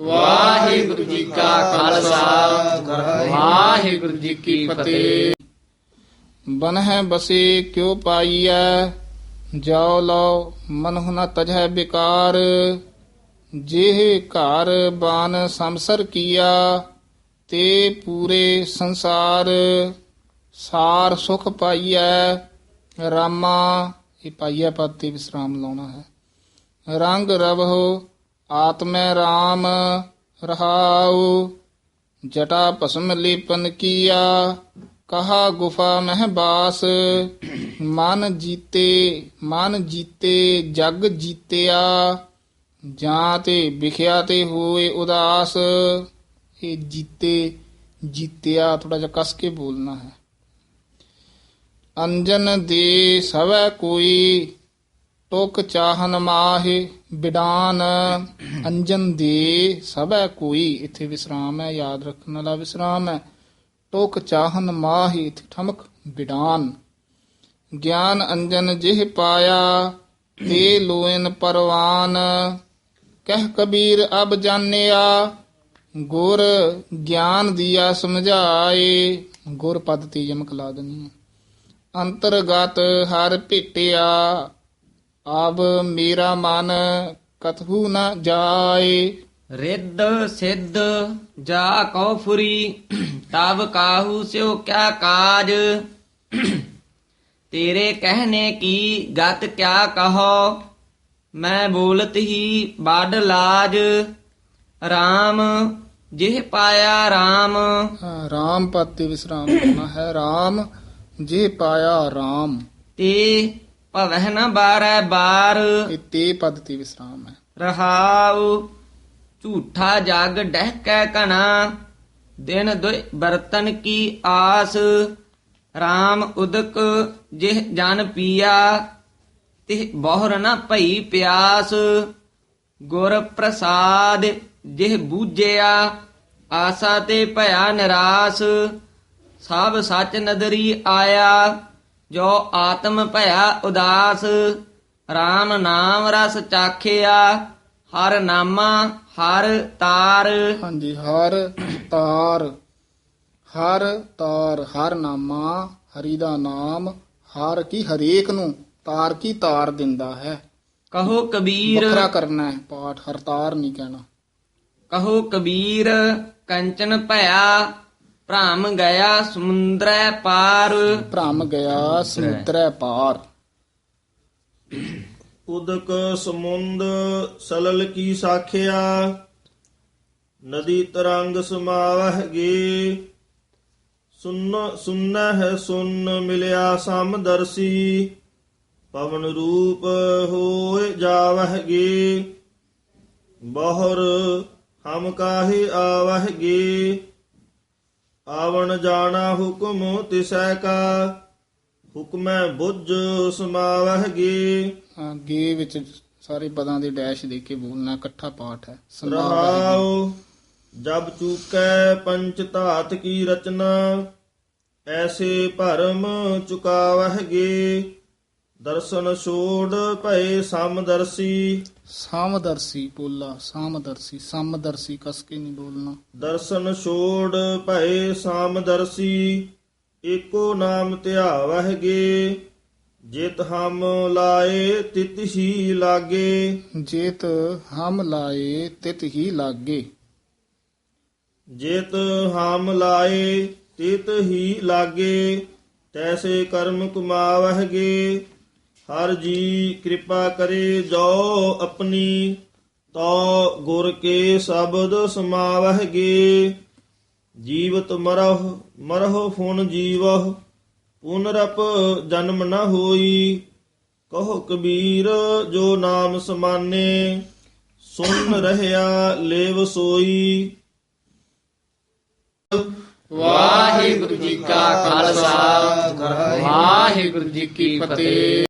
ਵਾਹਿਗੁਰੂ ਜੀ ਕਾ ਖਾਲਸਾ। ਵਾਹਿਗੁਰੂ ਜੀ ਕੀ ਫਤਿਹ। ਬਨ ਬਸੇ ਕਿਉ ਪਾਈਐ? ਜਾਉ ਲਓ ਮਨਹੁ ਨ ਤਜਹਿ ਬਿਕਾਰ। ਜਿਹ ਘਰ ਬਾਨ ਸੰਸਰ ਕੀਆ, ਤੇ ਪੂਰੇ ਸੰਸਾਰ। ਸਾਰ ਸੁਖ ਪਾਈਐ, ਰਾਮਾ। ਇਹ ਪਾਈਐ ਪਦ ਤੇ ਵਿਸਰਾਮ ਲਾਉਣਾ ਹੈ। ਰੰਗ ਰਵਹੁ ਆਤਮੈ RAM ਰਹਾਉ, ਜਟਾ ਭਸਮ ਲੇਪਨ ਕੀਆ, ਕਹਾ ਗੁਫਾ ਮਹਿ ਬਾਸ, ਮਨ ਜੀਤੇ ਮਨ ਜੀਤੇ, ਜਗ ਜੀਤਿਆ ਜਾਂ ਤੇ ਵਿਖਿਆ ਤੇ ਹੋਏ ਉਦਾਸ, ਇਹ ਜੀਤੇ ਜੀਤਿਆ ਥੋੜਾ ਜਿਹਾ ਕਸ ਕੇ ਬੋਲਣਾ ਹੈ। ਅੰਜਨ ਦੇ ਸਵੈ ਕੋਈ ਟੋਕ ਚਾਹਨ ਮਾਹਿ ਬਿਡਾਨ ਅੰਜਨ ਦੇ ਸਭੈ ਕੋਈ ਇੱਥੇ ਵਿਸਰਾਮ ਹੈ, ਯਾਦ ਰੱਖਣ ਵਾਲਾ ਵਿਸਰਾਮ ਹੈ। ਟੋਕ ਚਾਹਨ ਮਾਹਿ ਇੱਥੇ ਠਮਕ ਬਿਡਾਨ। ਗਿਆਨ ਅੰਜਨ ਜਿਹ ਪਾਇਆ, ਤੇ ਲੋਇਨ ਪਰਵਾਨ। ਕਹਿ ਕਬੀਰ ਅਬ ਜਾਣਿਆ, ਗੁਰ ਗਿਆਨ ਦੀਆ ਸਮਝਾਏ। ਗੁਰ ਪਦ ਤੇ ਯਮਕ ਲਾ ਦੇਣੀ ਹੈ। ਅੰਤਰਗਤ ਹਰ ਭੇਟਿਆ ਆਬ ਮੇਰਾ ਮਨ ਕਤਹੂ ਨ ਜਾਏ। ਰਿੱਧ ਸਿੱਧ ਜਾ ਕਉ ਫੁਰੀ ਤਬ ਕਾਹੂ ਸਿਓ ਕਿਆ ਕਾਜ। ਤੇਰੇ ਕਹਿਨੇ ਕੀ ਗਤ ਕਿਆ ਕਹੋ ਮੈਂ ਬੋਲਤ ਹੀ ਬਾਡ ਲਾਜ। RAM ਜਿਹ ਪਾਇਆ RAM ਰਾਮ ਪਦ ਤੇ ਵਿਸਰਾਮ ਹੋਣਾ ਹੈ। ਰਾਮ ਜੇ ਪਾਇਆ ਰਾਮ। ਤੇ ਭਵਹਿ ਨ ਬਾਰੈ ਬਾਰ। ਇਹ ਤੇ ਪਦ ਤੇ ਵਿਸਰਾਮ ਹੈ। ਰਹਾਉ। ਝੂਠਾ ਜਗ ਡਹਿਕੈ ਕਣਾ ਦਿਨ ਦੁਇ ਬਰਤਨ ਕੀ ਆਸ। RAM ਉਦਕ ਜਿਹ ਜਨ ਪੀਆ ਤਿਹ ਬਹੁਰ ਨ ਭਈ ਪਿਆਸ। ਗੁਰ ਪ੍ਰਸਾਦ ਜਿਹ ਬੂਝਿਆ ਆਸਾ ਤੇ ਭਇਆ ਨਿਰਾਸ। ਸਭ ਸੱਚ ਨਦਰੀ ਆਇਆ। ਜੋ ਆਤਮ ਭਇਆ ਉਦਾਸ RAM ਨਾਮ ਰਸ ਚਾਖਿਆ ਹਰ ਨਾਮਾ ਹਰ ਤਾਰ। ਹਾਂਜੀ ਹਰ ਤਾਰ ਹਰ ਤਾਰ ਹਰ ਨਾਮਾ ਹਰੀ ਦਾ ਨਾਮ ਹਰ ਕੀ ਹਰੇਕ ਨੂੰ ਤਾਰ ਕੀ ਤਾਰ ਦਿੰਦਾ ਹੈ। ਕਹੋ ਕਬੀਰ। ਵੱਖਰਾ ਕਰਨਾ ਹੈ ਪਾਠ ਹਰ ਤਾਰ ਨਹੀਂ ਕਹਿਣਾ। ਕਹੋ ਕਬੀਰ ਕੰਚਨ ਭਇਆ ਭ੍ਰਮ ਗਿਆ ਸਮੁੰਦਰੈ ਪਾਰ। ਭ੍ਰਮ ਗਿਆ ਸਮੁੰਦਰੈ ਪਾਰ। ਉਦਕ ਸਮੁੰਦ ਸਲਲ ਕੀ ਸਾਖਿਆ? ਨਦੀ ਤਰੰਗ ਸਮਾਵਹਿ ਗੇ। ਸੁਨ ਸੁਨਹਿ ਸੁਨ ਮਿਲਿਆ ਸਮਦਰਸੀ ਪਵਨ ਰੂਪ ਹੋਏ ਜਾਵਹਿ ਗੇ। ਬਹੁਰ ਹਮ ਕਾਹੇ ਆਵਹਿ ਗੇ। ਆਵਣ ਜਾਣਾ ਹੁਕਮ ਤਿਸੈ ਕਾ ਹੁਕਮੈ ਬੁੱਝ ਸਮਾਵਹਿ ਗੇ ਹਾਂ, ਗੇ ਵਿੱਚ ਸਾਰੇ ਪਦਾਂ ਦੇ ਡੈਸ਼ ਦੇ ਕੇ ਬੋਲਣਾ ਇਕੱਠਾ ਪਾਠ ਹੈ। ਰਹਾਉ ਜਬ ਚੂਕੈ ਪੰਚ ਧਾਤ ਕੀ ਰਚਨਾ ਐਸੇ ਭਰਮ ਚੁਕਾਵਹਿਗੇ ਦਰਸ਼ਨ ਛੋੜ ਭਏ ਸਮਦਰਸੀ ਸਾਮਦਰਸੀ ਬੋਲਾ ਸਾਮਦਰਸੀ ਸਮਦਰਸੀ ਕਸ ਕੇ ਨਹੀਂ ਬੋਲਣਾ। ਦਰਸ਼ਨ ਛੋੜ ਭਏ ਸਮਦਰਸੀ ਏਕੋ ਨਾਮ ਧਿਆਵਹਿਗੇ। ਜਿਤ ਹਮ ਲਾਏ ਤਿਤ ਹੀ ਲਾਗੇ। ਜੇਤ ਹਮ ਲਾਏ ਤਿਤ ਹੀ ਲਾਗੇ। ਜਿਤ ਹਮ ਲਾਏ ਤਿਤ ਹੀ ਲਾਗੇ। ਤੈਸੇ ਕਰਮ ਕਮਾਵਹਿਗੇ। ਹਰ ਜੀ ਕਿਰਪਾ ਕਰੇ ਜੋ ਆਪਣੀ, ਤੋ ਗੁਰ ਕੇ ਸ਼ਬਦ ਸਮਾਵਹਿਗੇ ਜੀਵਤ ਮਰਹ, ਮਰਹੁ ਫੁਨ ਜੀਵਹੁ ਪੁਨਰਪ ਜਨਮ ਨ ਹੋਈ। ਕਹੋ ਕਬੀਰ ਜੋ ਨਾਮ ਸਮਾਨੇ ਸੁਨ ਰਹਿਆ ਲੇਵ ਸੋਈ। ਵਾਹਿਗੁਰੂ ਜੀ ਕਾ ਖਾਲਸਾ, ਵਾਹਿਗੁਰੂ ਜੀ ਕੀ ਫਤਿਹ।